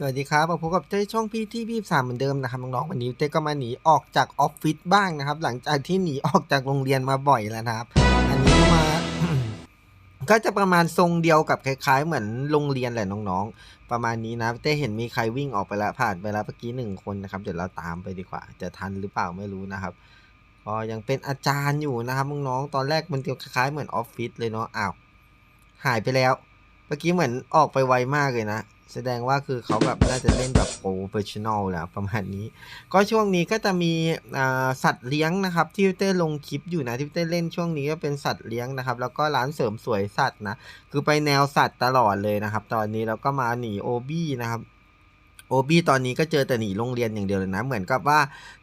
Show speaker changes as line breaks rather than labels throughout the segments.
สวัสดีครับมาพบกับเต้ช่องพี่ที่พี่สามเหมือนเดิมนะครับน้องๆวันนี้เต้ก็มาหนีออกจากออฟฟิศบ้างนะครับ หลังจากที่หนีออกจากโรงเรียนมาบ่อยแล้วนะครับ อันนี้มาก็จะประมาณทรงเดียวกับคล้ายๆ เหมือนโรงเรียนแหละน้องๆ ประมาณนี้นะเต้เห็นมีใครวิ่งออกไปแล้วผ่านไปแล้วเมื่อกี้หนึ่งคนนะครับเดี๋ยวเราตามไปดีกว่า จะทันหรือเปล่าไม่รู้นะครับก็ยังเป็นอาจารย์อยู่นะครับน้องๆตอนแรกมันเดียวคล้ายๆเหมือนออฟฟิศเลยเนาะอ้าวหายไปแล้ว เมื่อกี้เหมือนออกไปไวมากเลยนะ แสดงว่าคือเขาแบบน่าจะเล่นแบบโปรเฟชชั่นอลแล้วประมาณนี้ ก็ช่วงนี้ก็จะมีสัตว์เลี้ยงนะครับ ที่เต้ลงคลิปอยู่นะที่เต้เล่นช่วงนี้ก็เป็นสัตว์เลี้ยงนะครับ แล้วก็ร้านเสริมสวยสัตว์นะ คือไปแนวสัตว์ตลอดเลยนะครับ ตอนนี้เราก็มาหนีโอบี้นะครับ โอบี้ตอนนี้ก็เจอแต่หนีโรงเรียนอย่างเดียวเลยนะ เหมือนกับว่า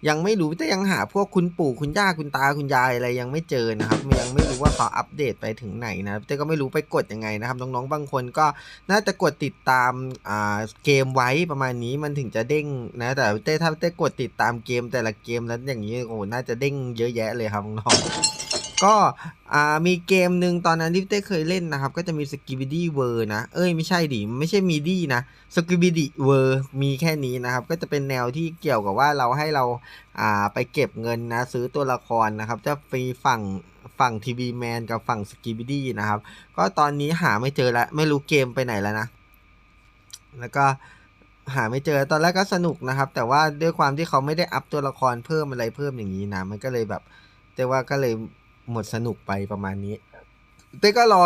ยังไม่รู้แต่ยังหาพวกคุณปู่คุณย่าคุณตาคุณยายอะไรยังไม่เจอนะครับยังไม่รู้ว่าเขาอัปเดตไปถึงไหนนะแต่ก็ไม่รู้ไปกดยังไงนะครับน้องๆบางคนก็น่าจะกดติดตามอ่าเกมไว้ประมาณนี้มันถึงจะเด้งนะแต่เต้ถ้าเต้กดติดตามเกมแต่ละเกมแล้วอย่างนี้โอ้โหน่าจะเด้งเยอะแยะเลยครับน้อง ก็มีเกมหนึ่งตอนนั้นที่เต้เคยเล่นนะครับ ก็จะมีสกิบิดี้เวอร์นะ เอ้ยไม่ใช่ดิไม่ใช่มีดี้นะสกิบิดี้เวอร์มีแค่นี้นะครับ ก็จะเป็นแนวที่เกี่ยวกับว่าเราให้เราอ่าไปเก็บเงินนะ ซื้อตัวละครนะครับ จะฟรีฝั่งฝั่งทีวีแมนกับฝั่งสกิบิดี้นะครับ ก็ตอนนี้หาไม่เจอล้วไม่รู้เกมไปไหนแล้วนะ แล้วก็หาไม่เจอตอนแรกก็สนุกนะครับ แต่ว่าด้วยความที่เขาไม่ได้อัพตัวละครเพิ่มอะไรเพิ่มอย่างนี้นะมันก็เลยแบบแต่ว่าก็เลย หมดสนุกไปประมาณนี้เต้ก็รอ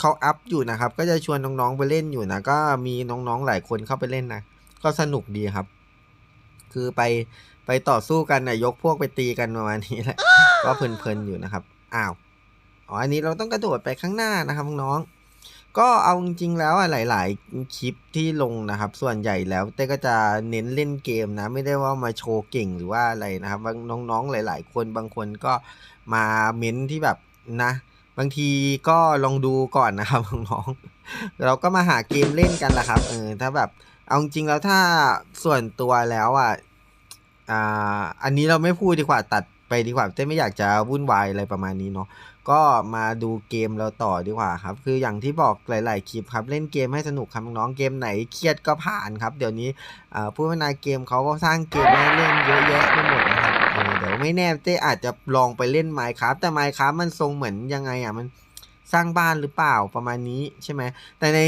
เขาอัพอยู่นะครับ ก็จะชวนน้องๆไปเล่นอยู่นะ ก็มีน้องๆหลายคนเข้าไปเล่นนะ ก็สนุกดีครับ คือไปไปต่อสู้กันนะยกพวกไปตีกันประมาณนี้แหละ ก็เพลินๆอยู่นะครับ อ้าว อ๋อ อันนี้เราต้องกระโดดไปข้างหน้านะครับน้องๆ ก็เอาจริงๆแล้วอะหลาย ๆ คลิปที่ลงนะครับ ส่วนใหญ่แล้วเต้ก็จะเน้นเล่นเกมนะ ไม่ได้ว่ามาโชว์เก่งหรือว่าอะไรนะครับบางน้องๆหลาย ๆ คนบางคนก็มาเม้นที่แบบนะ บางทีก็ลองดูก่อนนะครับน้องๆเราก็มาหาเกมเล่นกันแหละครับเออถ้าแบบเอาจริงๆแล้วถ้าส่วนตัวแล้วอะอ่าอันนี้เราไม่พูดดีกว่าตัด ไปดีกว่าเต้ไม่อยากจะวุ่นวายอะไรประมาณนี้เนาะก็มาดูเกมเราต่อดีกว่าครับ คืออย่างที่บอกหลาย ๆ คลิปครับ เล่นเกมให้สนุกครับน้องเกมไหนเครียดก็ผ่านครับ เดี๋ยวนี้ผู้พัฒนาเกมเขาก็สร้างเกมให้เล่นเยอะแยะไปหมดนะครับเเดี๋ยวไม่แน่เต้อาจจะลองไปเล่น Minecraft แต่ Minecraft มันทรงเหมือนยังไงอะมันสร้างบ้านหรือเปล่าประมาณนี้ใช่ไหม แต่ใน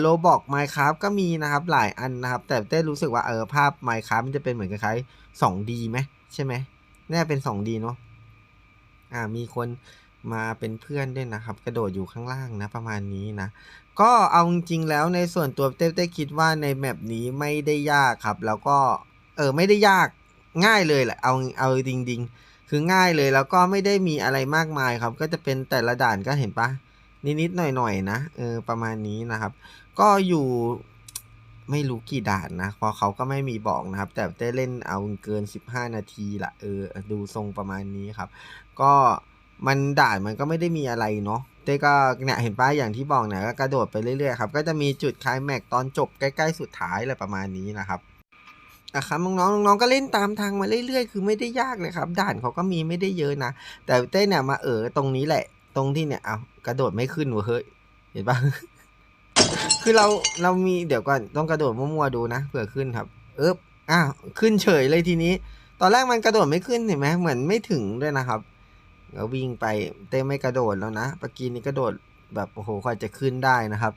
โลบอก Minecraft ก็มีนะครับหลายอันนะครับ แต่เต้รู้สึกว่าเออภาพ Minecraft มันจะเป็นเหมือนคล้ายๆ 2D ไหมใช่ไหม น่าเป็น 2D เนาะอ่ามีคนมาเป็นเพื่อนด้วยนะครับ กระโดดอยู่ข้างล่างนะประมาณนี้นะ ก็เอาจริงๆแล้วในส่วนตัวเต้เต้คิดว่าในแมปนี้ไม่ได้ยากครับ แล้วก็เออไม่ได้ยากง่ายเลยแหละเอาเอาจริง ๆ คือง่ายเลยแล้วก็ไม่ได้มีอะไรมากมายครับ ก็จะเป็นแต่ละด่านก็เห็นปะนิดๆหน่อยๆนะเออประมาณนี้นะครับ ก็อยู่ ไม่รู้กี่ด่านนะเพราะเขาก็ไม่มีบอกนะครับ แต่ได้เล่นเอาเกิน 15 นาทีละเออดูทรงประมาณนี้ครับ ก็มันด่านมันก็ไม่ได้มีอะไรเนาะเต้ก็เนี่ยเห็นป้าอย่างที่บอกเนี่ยก็กระโดดไปเรื่อยๆครับก็จะมีจุดคลายแม็กตอนจบใกล้ๆสุดท้ายอะไรประมาณนี้นะครับอะครับน้องๆน้องๆก็เล่นตามทางมาเรื่อยๆ คือไม่ได้ยากเลยครับ ด่านเขาก็มีไม่ได้เยอะนะ แต่เต้เนี่ยมาเออตรงนี้แหละ ตรงที่เนี่ยเอากระโดดไม่ขึ้นเว้ยเฮ้ยเห็นปะ คือเราเรามีเดี๋ยวก่อนต้องกระโดดมั่วๆดูนะเผื่อขึ้นครับเอ๊บอ้าวขึ้นเฉยเลยทีนี้ ตอนแรกมันกระโดดไม่ขึ้นเห็นไหมเหมือนไม่ถึงด้วยนะครับเราวิ่งไปเต้ไม่กระโดดแล้วนะปกีนี้กระโดดแบบโอ้โหกว่าจะขึ้นได้นะครับ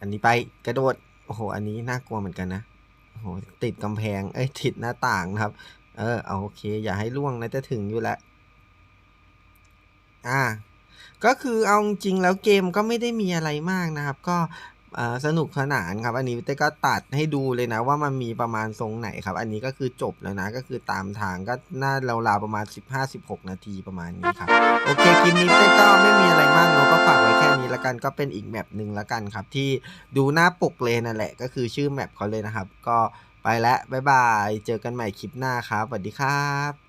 อันนี้ไปกระโดดโอ้โห อันนี้น่ากลัวเหมือนกันนะโอ้โหติดกำแพงเอ้ยติดหน้าต่างนะครับ เออเอาโอเค อย่าให้ล่วงนะจะถึงอยู่แล้วอ่า ก็คือเอาจริงแล้วเกมก็ไม่ได้มีอะไรมากนะครับ ก็สนุกสนานครับ อันนี้เต้ก็ตัดให้ดูเลยนะว่ามันมีประมาณทรงไหนครับ อันนี้ก็คือจบแล้วนะ ก็คือตามทางก็น่าราวๆประมาณ 15-16 นาทีประมาณนี้ครับ โอเคคลิปนี้เต้ก็ไม่มีอะไรมากเนาะก็ฝากไว้แค่นี้ละกันก็เป็นอีกแมปหนึ่งละกันครับ ที่ดูหน้าปกเลยนั่นแหละ ก็คือชื่อแมปเขาเลยนะครับ ก็ไปแล้วบ๊ายบาย เจอกันใหม่คลิปหน้าครับสวัสดีครับ